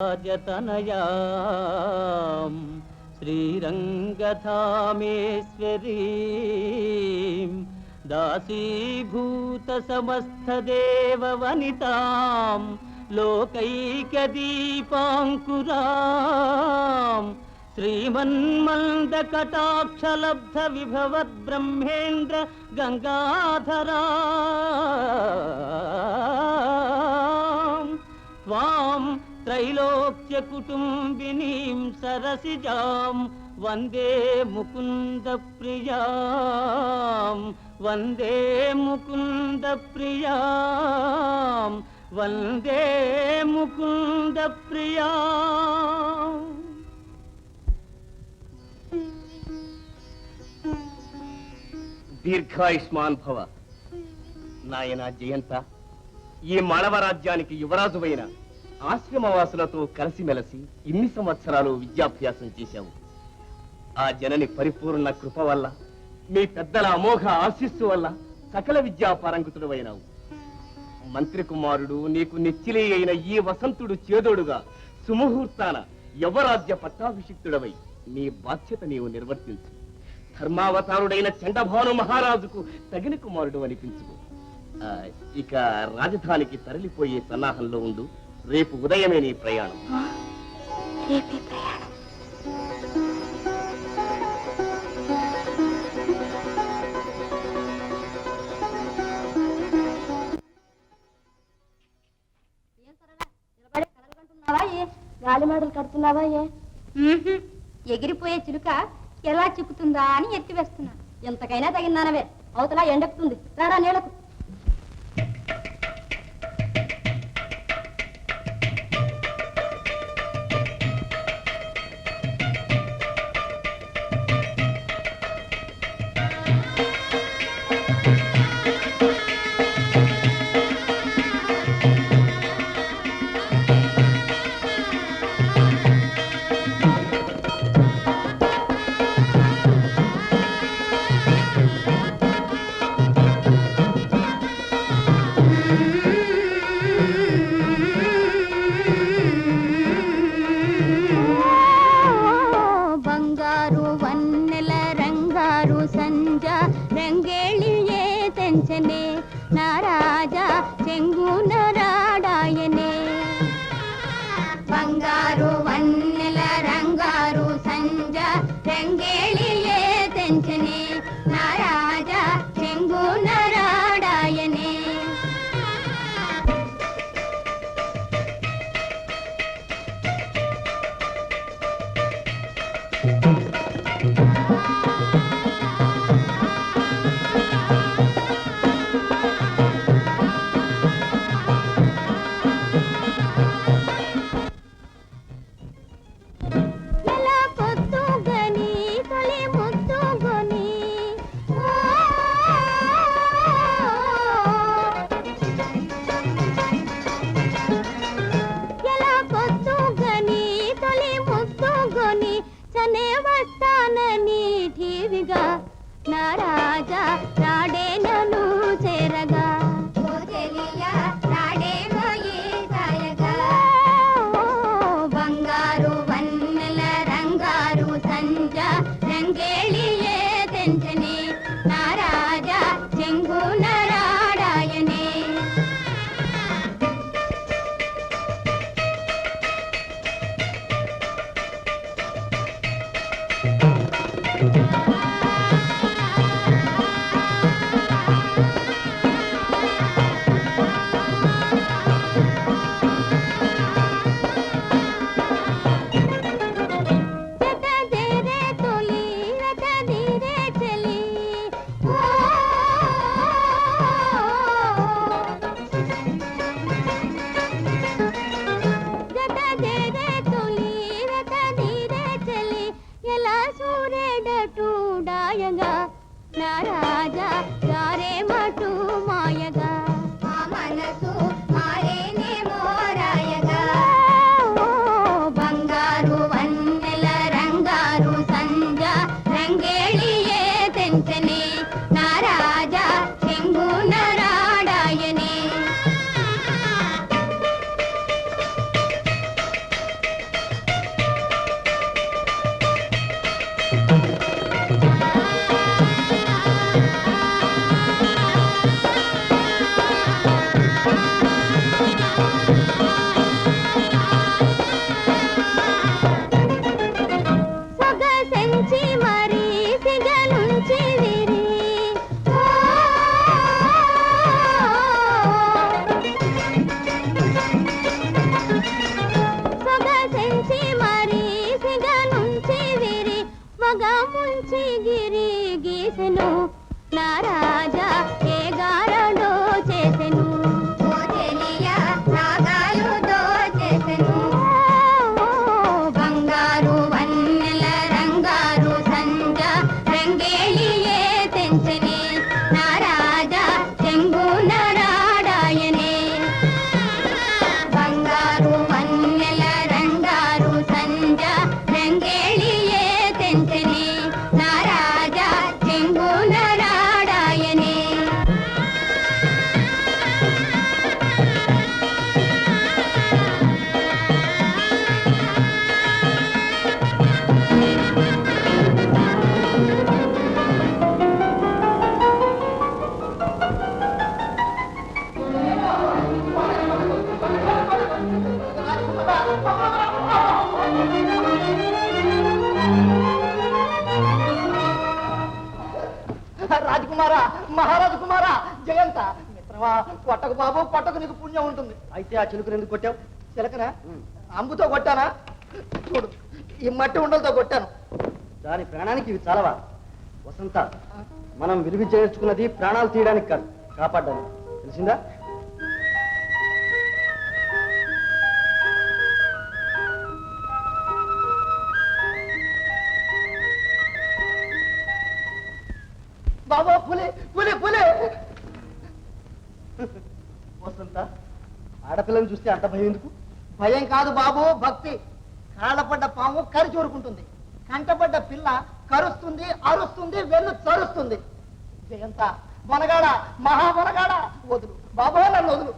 రాజతనయాం శ్రీరంగధామేశ్వరీం దాసీభూత సమస్తదేవ వనితాం లోకైకదీపాంకురాం శ్రీమన్మంద తాం త్రైలోక్య కుటుంబినీం సరసిజాం. వందే ముకుంద ప్రియా వందే ముకుంద ప్రియా వందే ముకుంద ప్రియా దీర్ఘాయుష్మాన్ భవ. నాయన జయంత. ఈ మానవ రాజ్యానికి యువరాజువైన ఆశ్రమవాసులతో కలిసిమెలసి ఇన్ని సంవత్సరాలు విద్యాభ్యాసం చేశావు. ఆ జనని పరిపూర్ణ కృప వల్ల మీ పెద్దల అమోఘ ఆశీస్సు వల్ల సకల విద్యా పారంగుతుడవైనావు మంత్రి కుమారుడు నీకు నెచ్చిలి అయిన ఈ వసంతుడు చేదోడుగా సుముహూర్తాన యవరాజ్య పట్టాభిషిక్తుడవై నీ బాధ్యత నీవు నిర్వర్తించు. ధర్మావతారుడైన చండభాను మహారాజుకు తగిన కుమారుడు అనిపించుకో. ఇక రాజధానికి తరలిపోయే సన్నాహంలో ఉండు. రేపు ఉదయమే నీ ప్రయాణం. గాలి మేడలు కడుతున్నావా ఏ? ఎగిరిపోయే చిలుక ఎలా చిక్కుతుందా అని ఎత్తి వేస్తున్నా ఎంతకైనా తగినానవే అవతల ఎండెక్కుతుంది. రారా నీళ్ళకు. கரங்களிலே தென் మంచి గిరి గీసెను. నా రాజా రాజకుమారా మహారాజు కుమారా జయంత మిత్రమా కొట్టకు బాబు కొట్టకు నీకు పుణ్యం ఉంటుంది. అయితే ఆ చిలుకను ఎందుకు కొట్టావు? చిలకనా? అంబుతో కొట్టానా? చూడు ఈ మట్టి ఉండలతో కొట్టాను. దాని ప్రాణానికి ఇవి చాలవా? వసంత మనం విలువ చేర్చుకున్నది ప్రాణాలు తీయడానికి కాదు కాపాడడానికి. తెలిసిందా? ఆడపిల్లని చూస్తే అంత భయం ఎందుకు? భయం కాదు బాబు భక్తి. కాళ్ళపడ్డ పాము కరి చూరుకుంటుంది. కంటపడ్డ పిల్ల కరుస్తుంది అరుస్తుంది వెన్ను చరుస్తుంది. జయంత వనగాడ మహావనగాడ వదులు. బాబు నన్ను వదులు.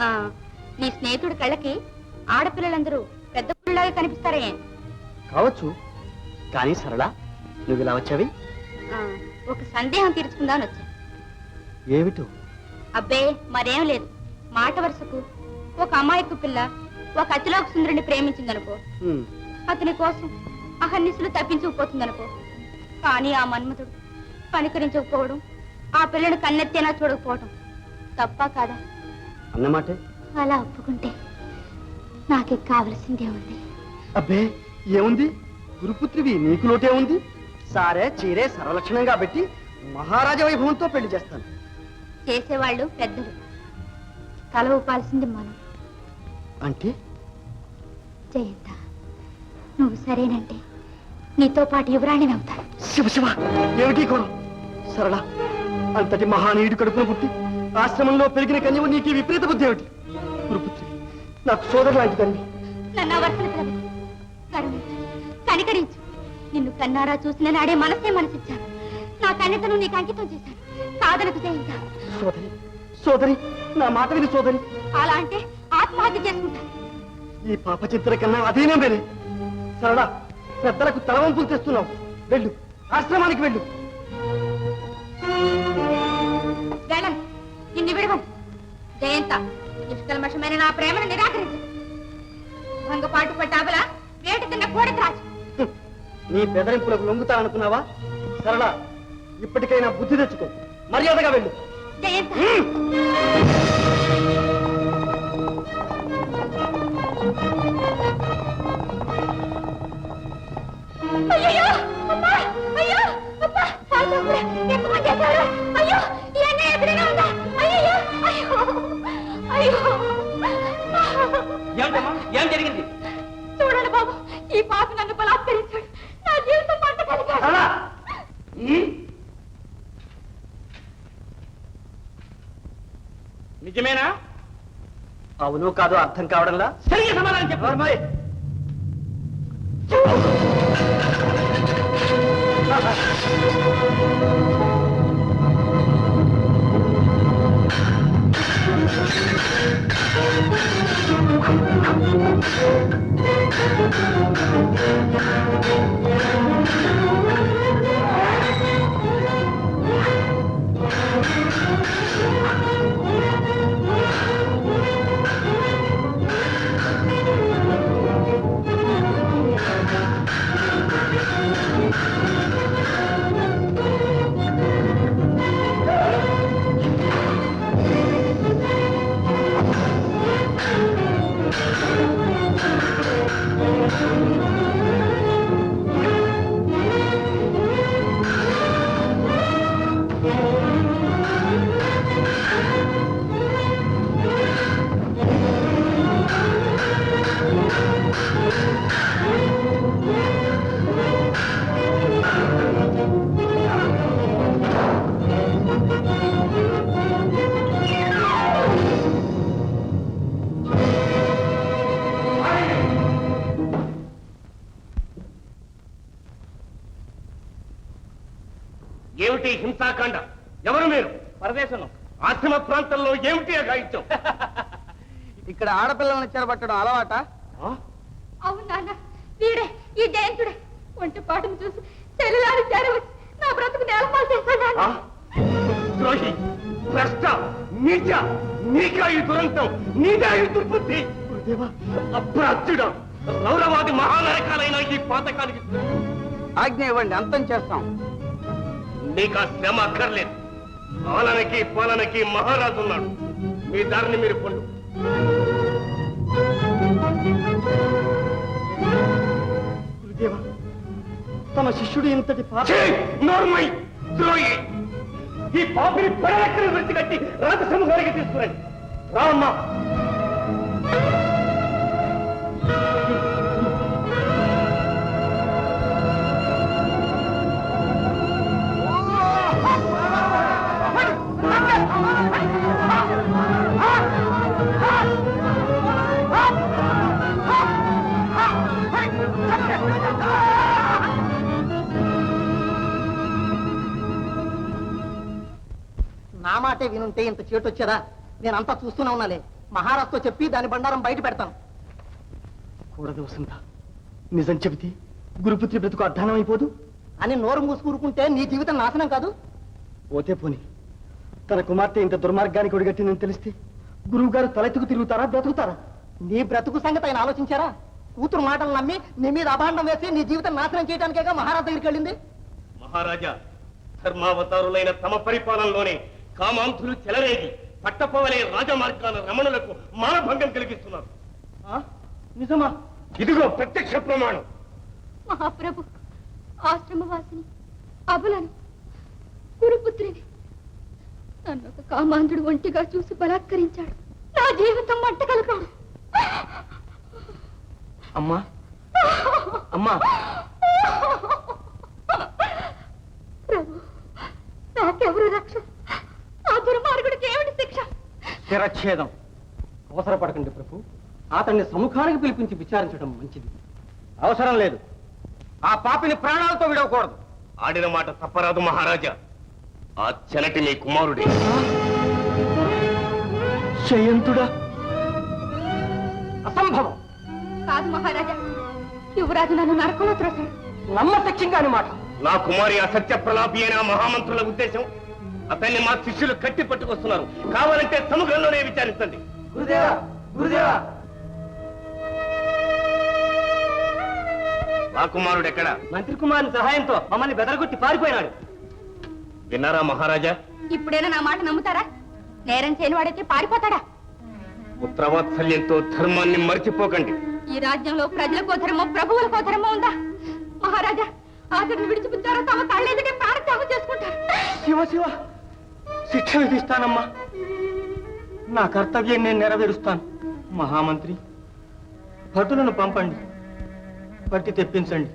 ఆ, నీ స్నేహితుడి కళ్ళకి ఆడపిల్లలందరూ పెద్ద పుల్లలాగా కనిపిస్తారే కావచ్చు. కానీ సరళ నువ్వు ఇలా వచ్చావి? ఆ, ఒక సందేహం తీర్చుకుందామని వచ్చా. ఏమిటో? అబ్బే మరేం లేదు. మాట వరుసకు ఒక అమాయకు పిల్ల ఒక అతిలోక సుందరుని ప్రేమించిందనుకో. హ్మ్. అతని కోసం అహర్నిశలు తప్పించుకుపోతుందనుకో కానీ ఆ మన్మథుడు కనికరించకపోవడం ఆ పిల్లని కన్నెత్తేనా చూడకపోవడం తప్ప కాదా? అన్నమాటే? అలా ఒప్పుకుంటే నాకే కావలసిందే ఉంది. అబ్బే ఏముంది? గురుపుత్రివి నీకు లోటే ఉంది? సారే చీరే సర్వలక్షణంగా పెట్టి మహారాజ వైభవంతో పెళ్ళి చేస్తాను. చేసేవాళ్ళు పెద్దలు. తల ఊపాల్సింది మనం. అంటే? జయంత నువ్వు సరేనంటే నీతో పాటు యువరాణిని అవుతాను. శివ శివ ఏమిటి కోణం సరళ అంతటి మహానీయుడు కడుపున పుట్టి ఆశ్రమంలో పెరిగిన కన్యవు నీకు విపరీత బుద్ధి ఏమిటి? గురుపుత్రి నాకు సోదరు లాంటి తండ్రి నన్ను ప్రభు కరుణించు కనికరించు. నిన్ను కన్నారా చూసిన నాడే మనసే మనసిచ్చాను. నా కన్యతను నీకు అంకితం చేశాను. కాదనకు జయంత సోదరి సోదరి నా మాట విని సోదరి. అలా అంటే ఆత్మహత్య చేసుకుంటాను. ఈ పాప చిత్ర కన్నా అధీనం వేరే సరళ పెద్దలకు తలవంపులు తెస్తున్నావు. వెళ్ళు ఆశ్రమానికి వెళ్ళు. వెళ్ళను. నిన్ను విడవను. జయంత. నిష్కల్మషమైన నా ప్రేమను నిరాకరించు భంగపాటు పట్టాబల వేట తిన్న కోడి త్రాచు హ్మ్. నీ బెదరింపులకు లొంగుతాననుకున్నావా సరళ ఇప్పటికైనా బుద్ధి తెచ్చుకో మర్యాదగా వెళ్ళు జయంత అయ్యయ్యో! అమ్మా! అయ్యో! చేశారు? అయ్యో! ఈ అన్నయ్య ఎదురుగా ఉందా? అయ్యో! అయ్యో! ఏమిటమ్మా ఏం జరిగింది? చూడండి బాబు ఈ పాప నన్ను బలాత్కరించాడు. నా జీవితం పంట నిజమేనా? అవును కాదు అర్థం కావడంలా? సరిగ్గా సమాధానం చెప్పు. మరి Oh, హింసాకాండ. ఎవరు మీరు? పరదేశంలో. ఆశ్రమ ప్రాంతంలో ఏమిటి అఘాయిత్యం ఇక్కడ ఆడపిల్లల్ని చెరబట్టడం అలవాట? అవును నాన్న వీడే ఈ జయంతుడే. ఒంటి పాటను చూసి చెల్లిలాడి చేరవచ్చు నా బ్రతుకు నేలపాలు చేశాడు నాన్న. ఆ? ద్రోహి భ్రష్ట నీచ నీకా ఈ దురంతం నీదా ఈ దుర్బుద్ధి అప్రాచ్యుడా రౌరవాది మహానరకాలైన ఈ పాతకానికి ఆజ్ఞ ఇవ్వండి అంతం చేస్తాం. నీకు ఆ శ్రమ అక్కర్లేదు. పాలనకి పాలనకి మహారాజు ఉన్నాడు. మీ దారిని మీరు పొండు. గురుదేవా తమ శిష్యుడు ఇంతటి! నోర్మై! ద్రోహి! ఈ పాపిని పడలెక్కని విడిచికట్టి రాజసింహానికి తీసుకురండి. రామ్మా నా మాటే వినుంటే ఇంత చేటు వచ్చేదా? నేనంతా చూస్తూనే ఉన్నాలే. మహారాజుతో చెప్పి దాని బండారం బయట పెడతాను. కూడదు వసంత నిజం చెబితే గురుపుత్రి బ్రతుకు అధ్వానం అయిపోదు అని నోరు మూసుకూరుకుంటే నీ జీవితం నాశనం కాదు? పోతే పోని. తన కుమార్తె ఇంత దుర్మార్గానికి ఒడిగట్టిందని తెలిస్తే గురువు గారు తలెత్తుకు తిరుగుతారా బ్రతుకుతారా? నీ బ్రతుకు సంగతి ఆయన ఆలోచించారా? కూతురు మాటలు నమ్మి నీ మీద అభాండం వేసి నీ జీవితం నాశనం చేయడానికేగా మహారాజు దగ్గరికి వెళ్ళింది? మహారాజా ధర్మావతారులైన తమ పరిపాలనలోనే కామాంతులు చెలరేగి పట్టపవలే రాజమార్గాల రమణులకు మానభంగం కలిగిస్తున్నారు. ఆ? నిజమా? ఇదిగో ప్రత్యక్ష ప్రమాణం. మహాప్రభు ఆశ్రమవాసిని అబులను గురుపుత్రిని నన్ను ఒక కామాంధుడు ఒంటిగా చూసి బలాత్కరించాడు. నా జీవితం మంట కలిపాడు అమ్మా. అమ్మా. ప్రభు నాకెవరు రక్ష? ఆ దుర్మార్గుడికి ఏమిటి శిక్ష? శిరచ్ఛేదం. అవసరపడకండి ప్రభు. అతన్ని సముఖానికి పిలిపించి విచారించడం మంచిది. అవసరం లేదు. ఆ పాపిని ప్రాణాలతో విడవకూడదు. ఆడిన మాట తప్పరాదు మహారాజా. ఆ చెనటి మీ కుమారుడే. జయంతుడా అసంభవం. కాదు మహారాజా. యువరాజు నన్ను నరకంలో త్రోశాడు నమ్మశక్యంగాని మాట నా కుమారి అసత్య ప్రలాపి అయిన మహామంత్రుల ఉద్దేశం అతన్ని మా శిష్యులు కట్టి పట్టుకొస్తున్నారు. కావాలంటే సముద్రంలోనే విచారించండి గురుదేవా గురుదేవా. మా కుమారుడు ఎక్కడ? మంత్రి కుమారుని సహాయంతో మమ్మల్ని బెదరగొట్టి పారిపోయినాడు. విన్నారా మహారాజా? ఇప్పుడైనా నా మాట నమ్ముతారా? నేరం చేయని వాడైతే పారిపోతాడా? పుత్రవాత్సల్యంతో ధర్మాన్ని మర్చిపోకండి. ఈ రాజ్యంలో ప్రజలకో ధర్మం ప్రభువులకో ధర్మం ఉందా? మహారాజా అతన్ని విడిచిపుచ్చారో తమ కళ్ళెదుటే ప్రాణత్యాగం చేసుకుంటారు. శివ శివ శిక్ష విధిస్తానమ్మా. నా కర్తవ్యం నేను నెరవేరుస్తాను. మహామంత్రి భటులను పంపండి పట్టి తెప్పించండి.